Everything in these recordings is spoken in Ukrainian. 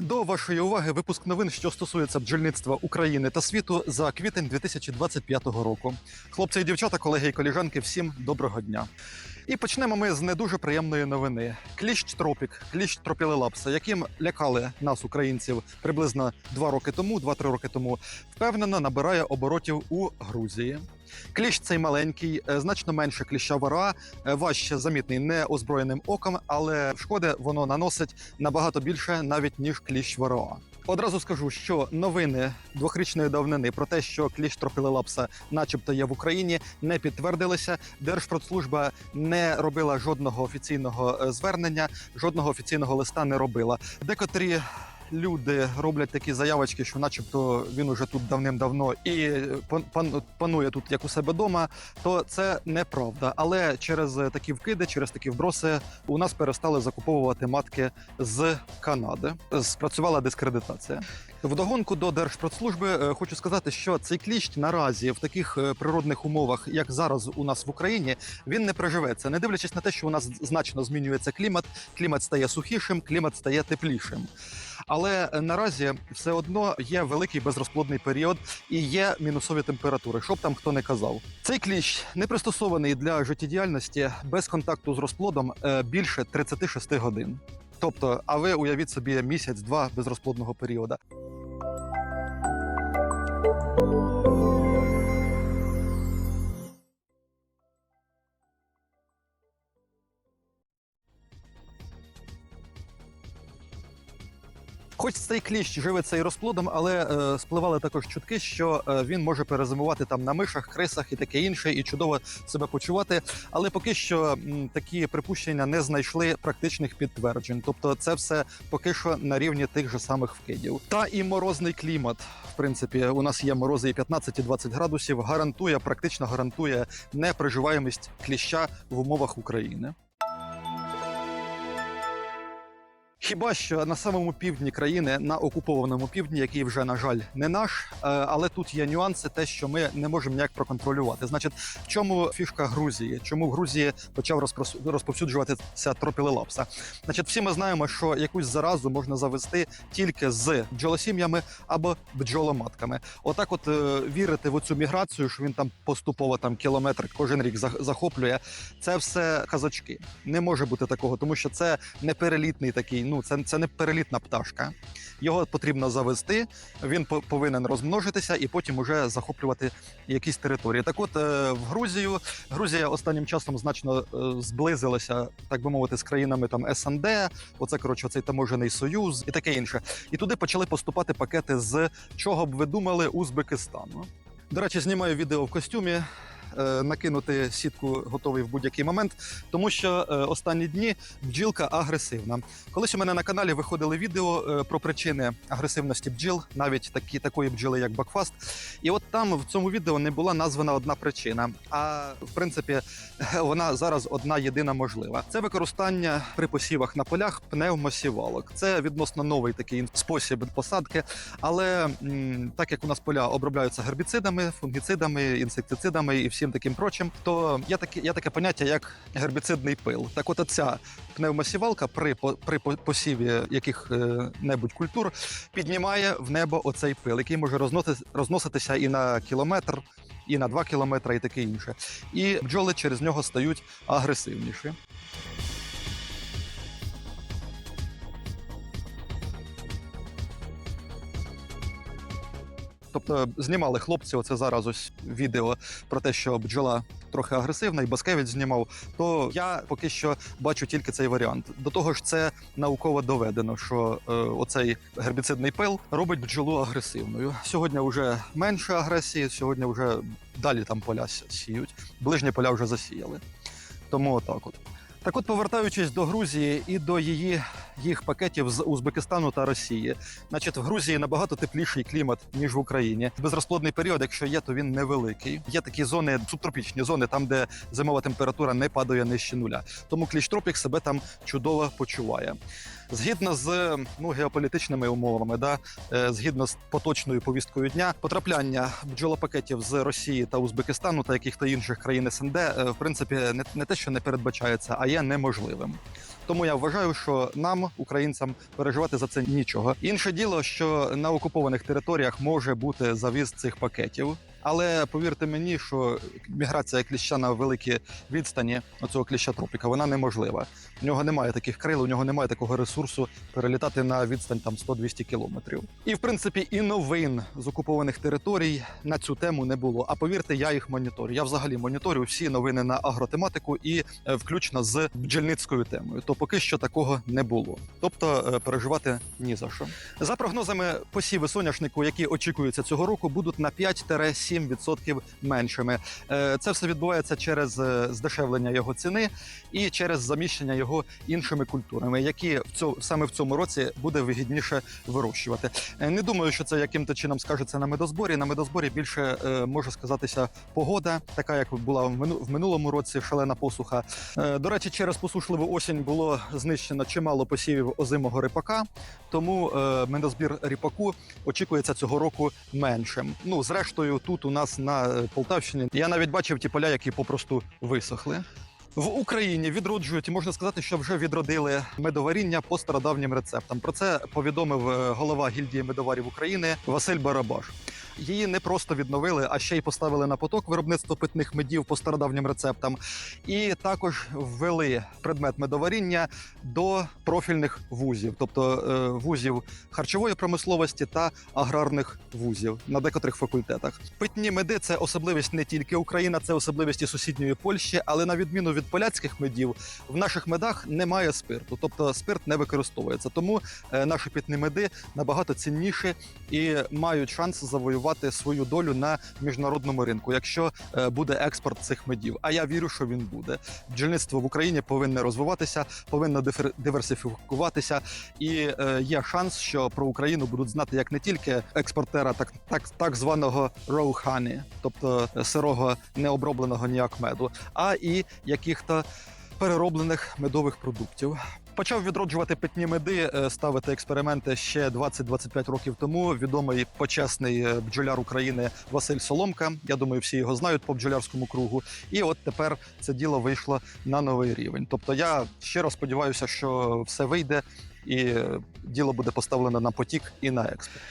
До вашої уваги випуск новин, що стосується бджільництва України та світу за квітень 2025 року. Хлопці і дівчата, колеги і коліжанки, всім доброго дня. І почнемо ми з не дуже приємної новини. Кліщ тропік, кліщ тропілелапса, яким лякали нас, українців, приблизно два роки тому, два-три роки тому, впевнено набирає оборотів у Грузії. Кліщ цей маленький, е, значно менше кліща вора, е, важче замітний неозброєним оком, але шкоди воно наносить набагато більше, навіть ніж кліщ ворога. Одразу скажу, що новини двохрічної давнини про те, що кліщ тропілелапса, начебто, є в Україні, не підтвердилися. Держпродслужба не робила жодного офіційного е, звернення, жодного офіційного листа не робила. Декотрі люди роблять такі заявочки, що, начебто, він уже тут давним-давно і е, пан- пан- панує тут як у себе вдома, то це неправда. Але через е, такі вкиди, через такі вброси, у нас перестали закуповувати матки з Канади. Спрацювала дискредитація. Вдогонку до Держпродслужби е, хочу сказати, що цей кліщ наразі в таких е, природних умовах, як зараз у нас в Україні, він не приживеться, не дивлячись на те, що у нас значно змінюється клімат. Клімат стає сухішим, клімат стає теплішим. Але е, наразі все одно є великий безрозплодний період і є мінусові температури. Що б там хто не казав. Цей кліщ не пристосований для життєдіяльності без контакту з розплодом більше 36 годин. Тобто, а ви уявіть собі місяць-два безрозплодного періоду. Хоч цей кліщ живиться і розплодом, але е, спливали також чутки, що е, він може перезимувати там на мишах, крисах і таке інше, і чудово себе почувати. Але поки що м, такі припущення не знайшли практичних підтверджень. Тобто, це все поки що на рівні тих же самих вкидів. Та і морозний клімат. В принципі, у нас є морози і 15, і 20 градусів. Гарантує, практично гарантує неприживаємість кліща в умовах України. Хіба що на самому півдні країни, на окупованому півдні, який вже на жаль не наш, е, але тут є нюанси, те, що ми не можемо ніяк проконтролювати. Значить, в чому фішка Грузії? Чому в Грузії почав розповсюджуватися тропілелапса? Значить, всі ми знаємо, що якусь заразу можна завести тільки з бджолосім'ями або бджоломатками. Отак, от е, вірити в цю міграцію, що він там поступово там кілометр кожен рік захоплює. Це все казочки. Не може бути такого, тому що це не перелітний такий. Ну це, це не перелітна пташка. Його потрібно завести. Він по- повинен розмножитися і потім уже захоплювати якісь території. Так, от е, в Грузію Грузія останнім часом значно е, зблизилася, так би мовити, з країнами там СНД. Оце коротше цей таможений союз і таке інше. І туди почали поступати пакети з чого б ви думали Узбекистану. До речі, знімаю відео в костюмі. Е, Накинути сітку готовий в будь-який момент, тому що е, останні дні бджілка агресивна. Колись у мене на каналі виходили відео е, про причини агресивності бджіл, навіть такі такої бджіли, як Бакфаст. І от там в цьому відео не була названа одна причина. А в принципі, вона зараз одна єдина можлива. Це використання при посівах на полях пневмосівалок. Це відносно новий такий спосіб посадки. Але так як у нас поля обробляються гербіцидами, фунгіцидами, інсектицидами і всім таким прочим, то є таке, є таке поняття як гербіцидний пил. Так, от ця пневмосівалка при, при посіві яких-небудь культур піднімає в небо оцей пил, який може розносити, розноситися і на кілометр, і на два кілометри, і таке інше. І бджоли через нього стають агресивніші. Тобто знімали хлопці, оце зараз ось відео про те, що бджола трохи агресивна, і Баскевич знімав. То я поки що бачу тільки цей варіант. До того ж, це науково доведено, що е, оцей гербіцидний пил робить бджолу агресивною. Сьогодні вже менше агресії, сьогодні вже далі там поля сіють. Ближні поля вже засіяли. Тому отак от. Так от, повертаючись до Грузії і до її їх пакетів з Узбекистану та Росії. Значить, в Грузії набагато тепліший клімат ніж в Україні. Безрозплодний період, якщо є, то він невеликий. Є такі зони, субтропічні зони, там де зимова температура не падає нижче нуля. Тому кліщ тропік себе там чудово почуває. Згідно з ну, геополітичними умовами, да, е, згідно з поточною повісткою дня, потрапляння бджолопакетів з Росії та Узбекистану та яких-то інших країн СНД, е, в принципі, не, не те, що не передбачається, а є неможливим. Тому я вважаю, що нам, українцям, переживати за це нічого. Інше діло, що на окупованих територіях може бути завіз цих пакетів. Але повірте мені, що міграція кліща на великі відстані оцього кліща тропіка вона неможлива. У нього немає таких крил, у нього немає такого ресурсу перелітати на відстань там 100-200 кілометрів. І в принципі, і новин з окупованих територій на цю тему не було. А повірте, я їх моніторю. Я взагалі моніторю всі новини на агротематику і е, включно з бджільницькою темою. То поки що такого не було. Тобто е, переживати ні за що. За прогнозами, посіви соняшнику, які очікуються цього року, будуть на 5-7% меншими. Е, Це все відбувається через е, здешевлення його ціни і через заміщення його іншими культурами, які в цьому саме в цьому році буде вигідніше вирощувати. Е, Не думаю, що це яким-то чином скажеться на медозборі. На медозборі більше може сказатися погода, така як була в мину- минулому році, шалена посуха. До речі, через посушливу осінь було знищено чимало посівів озимого ріпака, тому медозбір ріпаку очікується цього року меншим. Ну, зрештою, тут у нас на е, Полтавщині я навіть бачив ті поля, які попросту висохли. В Україні відроджують можна сказати, що вже відродили медоваріння по стародавнім рецептам. Про це повідомив е, голова гільдії медоварів України Василь Барабаш. Її не просто відновили, а ще й поставили на поток виробництво питних медів по стародавнім рецептам, і також ввели предмет медоваріння до профільних вузів, тобто е, вузів харчової промисловості та аграрних вузів на декотрих факультетах. Питні меди це особливість не тільки України, це особливість і сусідньої Польщі, але на відміну від поляцьких медів, в наших медах немає спирту, тобто спирт не використовується. Тому е, наші питні меди набагато цінніші і мають шанс завоювати свою долю на міжнародному ринку, якщо е, буде експорт цих медів. А я вірю, що він буде. Бджільництво в Україні повинне розвиватися, повинно диверсифікуватися, і е, є шанс, що про Україну будуть знати як не тільки експортера, так так, так званого raw honey, тобто е, сирого необробленого ніяк меду, а і яких-то перероблених медових продуктів. Почав відроджувати питні меди, е, ставити експерименти ще 20-25 років тому. Відомий почесний е, бджоляр України Василь Соломка. Я думаю, всі його знають по бджолярському кругу. І от тепер це діло вийшло на новий рівень. Тобто, я щиро сподіваюся, що все вийде і е, діло буде поставлено на потік і на експорт.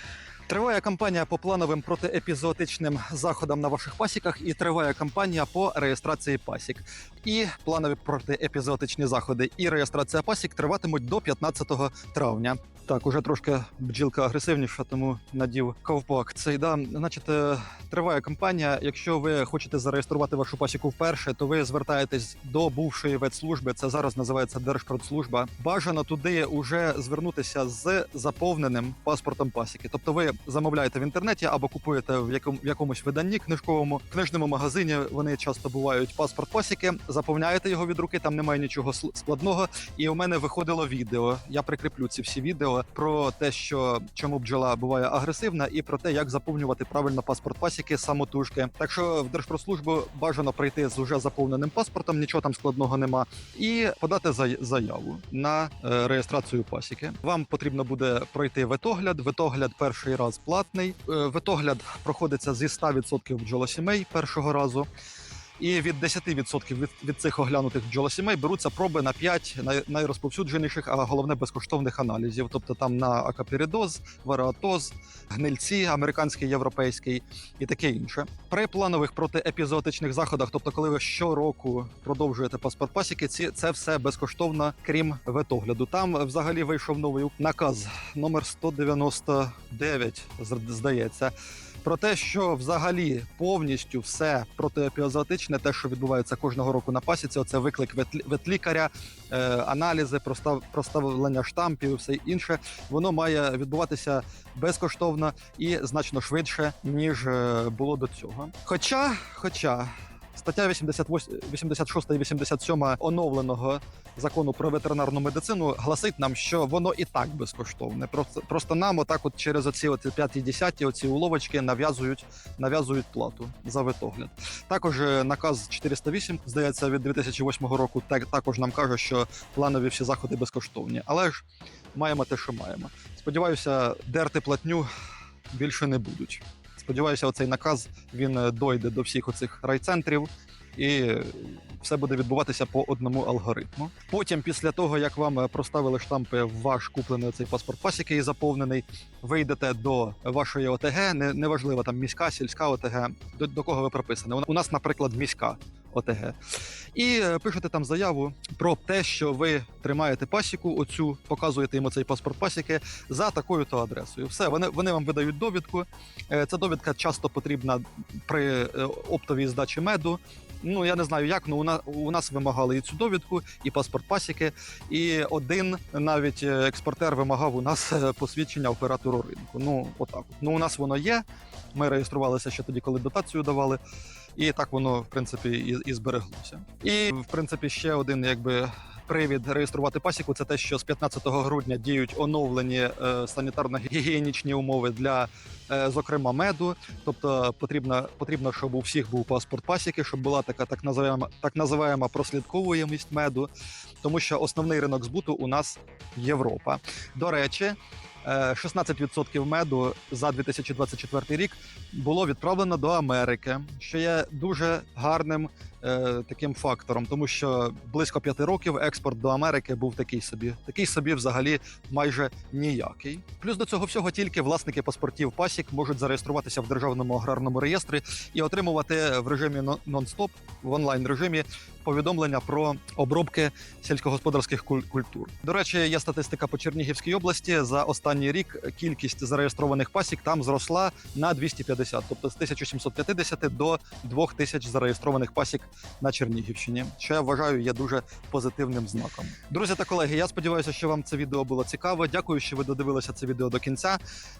Триває кампанія по плановим протиепізоотичним заходам на ваших пасіках, і триває кампанія по реєстрації пасік. І планові протиепізоотичні заходи і реєстрація пасік триватимуть до 15 травня. Так, уже трошки бджілка агресивніша, тому надів ковпак. Цей да, значить, е, триває кампанія. Якщо ви хочете зареєструвати вашу пасіку вперше, то ви звертаєтесь до бувшої ветслужби. Це зараз називається Держпродслужба. Бажано туди уже звернутися з заповненим паспортом пасіки. Тобто, ви замовляєте в інтернеті або купуєте в якому в якомусь виданні книжковому книжному магазині. Вони часто бувають паспорт пасіки. Заповняєте його від руки. Там немає нічого складного. І у мене виходило відео. Я прикріплю ці всі відео про те, що чому бджола буває агресивна, і про те, як заповнювати правильно паспорт пасіки самотужки. Так що в Держпродслужбу бажано прийти з уже заповненим паспортом, нічого там складного нема, і подати заяву на е, реєстрацію пасіки. Вам потрібно буде пройти ветогляд. Ветогляд перший раз платний. Витогляд проходиться зі 100% бджолосімей першого разу. І від 10% від, від цих оглянутих бджолосімей беруться проби на 5 най, найрозповсюдженіших, а головне безкоштовних аналізів. Тобто там на акапіридоз, вареатоз, гнильці, американський, європейський і таке інше. При планових протиепізоотичних заходах, тобто, коли ви щороку продовжуєте паспорт пасіки, ці це все безкоштовно, крім ветогляду. Там взагалі вийшов новий наказ номер 199, зр- здається про те, що взагалі повністю все протиопіозотичне, те, що відбувається кожного року на пасіці, це виклик ветлі- ветлікаря, е, аналізи, простав, проставлення штампів і все інше, воно має відбуватися безкоштовно і значно швидше, ніж е, було до цього. Хоча, хоча. Стаття 88, 86 і 87 оновленого закону про ветеринарну медицину гласить нам, що воно і так безкоштовне. Просто, просто нам отак, от через оці от 5-10 оці уловочки нав'язують, нав'язують плату за ветогляд. Також е, наказ 408, здається, від 2008 року так, також нам каже, що планові всі заходи безкоштовні. Але ж маємо те, що маємо. Сподіваюся, дерти платню більше не будуть. Сподіваюся, оцей наказ він е, дойде до всіх оцих райцентрів і все буде відбуватися по одному алгоритму. Потім, після того як вам е, проставили штампи в ваш куплений цей паспорт пас, який заповнений, ви йдете до вашої ОТГ, не, неважливо там міська, сільська ОТГ, до, до кого ви прописані. У нас, наприклад, міська. ОТГ. І е, пишете там заяву про те, що ви тримаєте пасіку, оцю показуєте йому цей паспорт пасіки за такою то адресою. Все, вони, вони вам видають довідку. Е, Ця довідка часто потрібна при е, оптовій здачі меду. Ну я не знаю як, але у нас, у нас вимагали і цю довідку, і паспорт пасіки. І один навіть експортер вимагав у нас посвідчення оператору ринку. Ну, отак. Ну, у нас воно є. Ми реєструвалися ще тоді, коли дотацію давали. І так воно, в принципі, і, і збереглося. І в принципі, ще один якби. Привід реєструвати пасіку це те, що з 15 грудня діють оновлені е, санітарно-гігієнічні умови для, е, зокрема, меду. Тобто потрібно, потрібно, щоб у всіх був паспорт пасіки, щоб була така так називаємо, так називаємо прослідковуємість меду, тому що основний ринок збуту у нас Європа. До речі, 16% меду за 2024 рік було відправлено до Америки, що є дуже гарним е, таким фактором, тому що близько п'яти років експорт до Америки був такий собі, такий собі взагалі майже ніякий. Плюс до цього всього тільки власники паспортів пасік можуть зареєструватися в державному аграрному реєстрі і отримувати в режимі нон- нон-стоп в онлайн режимі повідомлення про обробки сільськогосподарських куль- культур. До речі, є статистика по Чернігівській області. За останній рік кількість зареєстрованих пасік там зросла на 250, тобто з 1750 до 2000 зареєстрованих пасік на Чернігівщині, що я вважаю є дуже позитивним знаком. Друзі та колеги, я сподіваюся, що вам це відео було цікаво. Дякую, що ви додивилися це відео до кінця.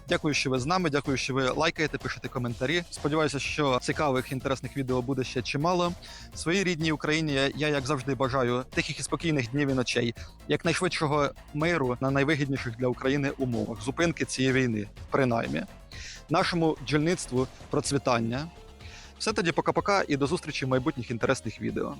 Дякую, що ви з нами. Дякую, що ви лайкаєте, пишете коментарі. Сподіваюся, що цікавих інтересних відео буде ще чимало. Своїй рідній Україні я, як завжди бажаю тихих і спокійних днів і ночей, якнайшвидшого миру на найвигідніших для України умовах, зупинки цієї війни, принаймні. Нашому джільництву процвітання. Все тоді пока-пока і до зустрічі в майбутніх інтересних відео.